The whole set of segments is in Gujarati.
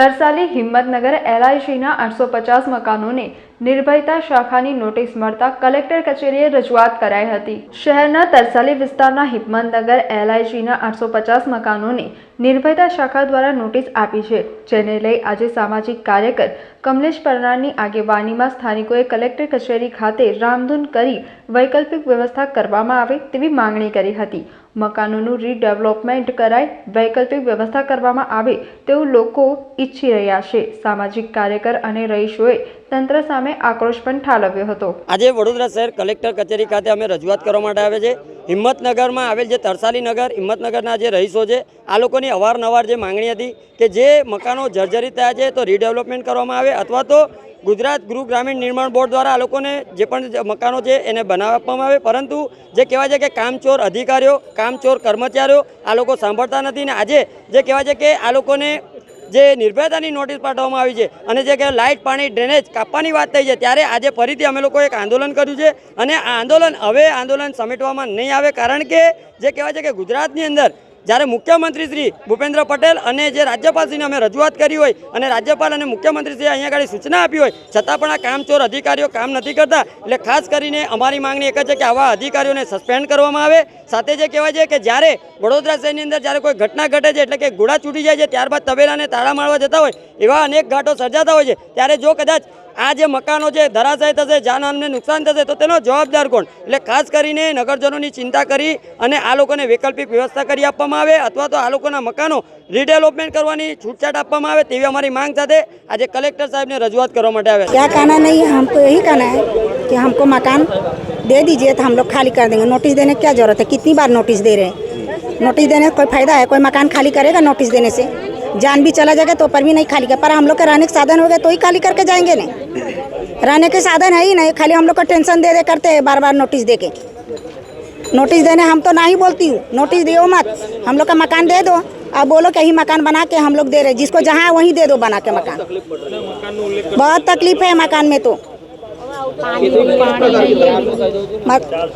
તરસાલી હિંમતનગર એલઆઈસીના આઠસો પચાસ મકાનોને નિર્ભયતા શાખાની નોટિસ મળતા કલેક્ટર કચેરીએ રજૂઆત કરાઈ હતી. શહેરના તરસાલી વિસ્તારના હિંમતનગર એલઆઈજીના આઠસો પચાસ મકાનોને નિર્ભયતા શાખા દ્વારા નોટિસ આપી છે, જેને લઈ આજે સામાજિક કાર્યકર કમલેશ પરનારની આગેવાનીમાં સ્થાનિકોએ કલેક્ટર કચેરી ખાતે રામધૂન કરી વૈકલ્પિક વ્યવસ્થા કરવામાં આવે તેવી માંગણી કરી હતી. મકાનોનું રીડેવલપમેન્ટ કરાય, વૈકલ્પિક વ્યવસ્થા કરવામાં આવે તેવું લોકો ઈચ્છી રહ્યા છે. સામાજિક કાર્યકર અને રહીશોએ તંત્ર સામે આક્રોશ પણ ઠાલવ્યો હતો. આજે વડોદરા શહેર કલેક્ટર કચેરી ખાતે અમે રજૂઆત કરવા માટે આવે છે. હિંમતનગરમાં આવેલ જે તરસાલી નગર, હિંમતનગરના જે રહીશો છે, આ લોકોની અવારનવાર જે માંગણી હતી કે જે મકાનો જર્જરિત થયા છે તો રીડેવલપમેન્ટ કરવામાં આવે અથવા તો ગુજરાત ગૃહ ગ્રામીણ નિર્માણ બોર્ડ દ્વારા આ લોકોને જે પણ મકાનો છે એને બનાવવામાં આવે. પરંતુ જે કહેવાય છે કે કામચોર અધિકારીઓ, કામચોર કર્મચારીઓ આ લોકો સાંભળતા નથી ને આજે જે કહેવાય છે કે આ લોકોને જે નિર્ભયતાની નોટિસ પાઠવવામાં આવી છે અને જે કે લાઇટ, પાણી, ડ્રેનેજ કાપવાની વાત થઈ છે, ત્યારે આજે ફરીથી અમે લોકો એક આંદોલન કર્યું છે અને આ આંદોલન હવે આંદોલન સમેટવામાં નહીં આવે, કારણ કે જે કહેવાય છે કે ગુજરાતની અંદર જ્યારે મુખ્યમંત્રી શ્રી ભૂપેન્દ્ર પટેલ અને જે રાજ્યપાલશ્રીને અમે રજૂઆત કરી હોય અને રાજ્યપાલ અને મુખ્યમંત્રીશ્રીએ અહીંયા આગળ સૂચના આપી હોય, છતાં પણ આ કામચોર અધિકારીઓ કામ નથી કરતા. એટલે ખાસ કરીને અમારી માંગણી એક જ છે કે આવા અધિકારીઓને સસ્પેન્ડ કરવામાં આવે. સાથે જે કહેવાય છે કે જ્યારે વડોદરા શહેરની અંદર જ્યારે કોઈ ઘટના ઘટે છે એટલે કે ઘોડા છૂટી જાય છે, ત્યારબાદ તબેલાને તાળા મારવા જતા હોય, એવા અનેક ઘાટો સર્જાતા હોય છે. ત્યારે જો કદાચ આ જે મકાનો છે ધરાશાય થશે જાનહાનને નુકસાન થશે તો તેનો જવાબદાર કોણ એટલે ખાસ કરીને નગરજનોની ચિંતા કરી અને આ લોકોને વૈકલ્પિક વ્યવસ્થા કરી આપવામાં આવે અથવા તો આ લોકોના મકાનો રીડેવલપમેન્ટ કરવાની છૂટછાટ આપવામાં આવે તેવી અમારી માંગ સાથે આજે કલેક્ટર સાહેબને રજૂઆત કરવા માટે આવ્યા क्या कहना नहीं है हमको यही कहना है कि हमको मकान दे दीजिए तो हम लोग खाली कर देंगे नोटिस देने की क्या जरूरत है कितनी बार नोटिस दे रहे हैं नोटिस देने का कोई फायदा है कोई मकान खाली करेगा नोटिस देने से जान भी चला जाएगा तो पर भी नहीं खाली कर पर हम लोग का रहने के साधन हो गए तो ही खाली करके जाएँगे नहीं रहने के साधन है ही नहीं खाली हम लोग को टेंशन दे दे करते हैं बार बार नोटिस दे के। नोटिस देने हम तो ना ही बोलती हूँ नोटिस दियो मत। हम लोग का मकान दे दो अब बोलो कि यही मकान बना के हम लोग दे रहे जिसको जहाँ है वहीं दे दो बना के मकान। बहुत तकलीफ़ है मकान में तो।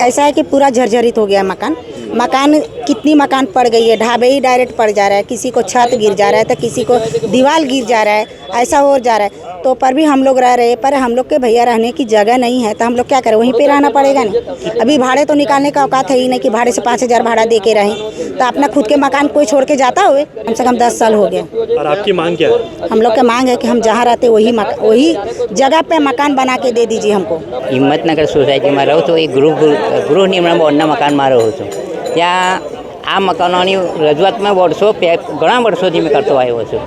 ऐसा है कि पूरा झरझरित हो गया मकान। मकान कितनी मकान पड़ गई है? ढाबे ही डायरेक्ट पड़ जा रहा है। किसी को छत गिर जा रहा है तो किसी को दीवार गिर जा रहा है ऐसा हो जा रहा है। तो पर भी हम लोग रह रहे पर हम लोग के भैया रहने की जगह नहीं है तो हम लोग क्या करें? वहीं पे रहना पड़ेगा ना? अभी भाड़े तो निकालने का औकात है ही नहीं कि भाड़े से पाँच हज़ार भाड़ा दे के रहें। तो अपना खुद के मकान कोई छोड़ के जाता हुए? कम से कम दस साल हो गया। और आपकी मांग क्या है? हम लोग का मांग है कि हम जहाँ रहते वही वही जगह पे मकान बना के दे दीजिए हमको। हिम्मत नगर सोसाइटी में रहो तो एक गृह गृह निर्माण और मकान मारो हो तो। ત્યાં આ મકાનોની રજૂઆત મેં વર્ષો ઘણા વર્ષોથી મેં કરતો આવ્યો છું.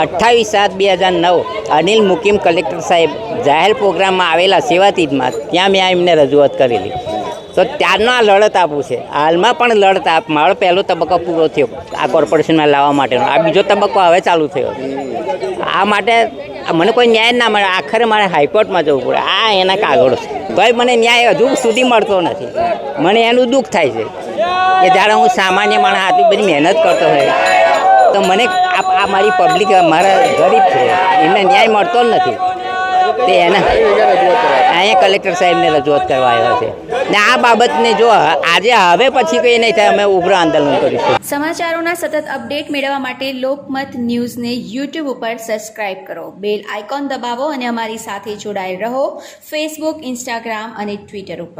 અઠ્ઠાવીસ સાત બે હજાર નવ અનિલ મુકીમ કલેક્ટર સાહેબ જાહેર પ્રોગ્રામમાં આવેલા સેવાતીતમાં ત્યાં મેં એમને રજૂઆત કરેલી. તો ત્યારનો આ લડત આપું છે. હાલમાં પણ લડત આપ મારો પહેલો તબક્કો પૂરો થયો આ કોર્પોરેશનમાં લાવવા માટેનો. આ બીજો તબક્કો હવે ચાલુ થયો. આ માટે મને કોઈ ન્યાય ના મળે. આખરે મારે હાઈકોર્ટમાં જવું પડે. આ એના કાગળો છે. કોઈ મને ન્યાય હજુ સુધી મળતો નથી. મને એનું દુઃખ થાય છે કે જ્યારે હું સામાન્ય માણસ આટલી બધી મહેનત કરતો હોય, તો મને આ મારી પબ્લિક મારા ગરીબ છે, એમને ન્યાય મળતો જ નથી. તે એના અહીંયા કલેક્ટર સાહેબને રજૂઆત કરવા આવ્યા છે. ને આ બાબતને જો આજે હવે પછી કંઈ નહીં થાય, અમે ઉગ્ર આંદોલન કરીશું. સમાચારોના સતત અપડેટ મેળવવા માટે લોકમત ન્યૂઝને યુટ્યુબ ઉપર સબસ્ક્રાઇબ કરો. બેલ આઇકોન દબાવો અને અમારી સાથે જોડાયેલ રહો. ફેસબુક ઇન્સ્ટાગ્રામ અને ટ્વિટર ઉપર.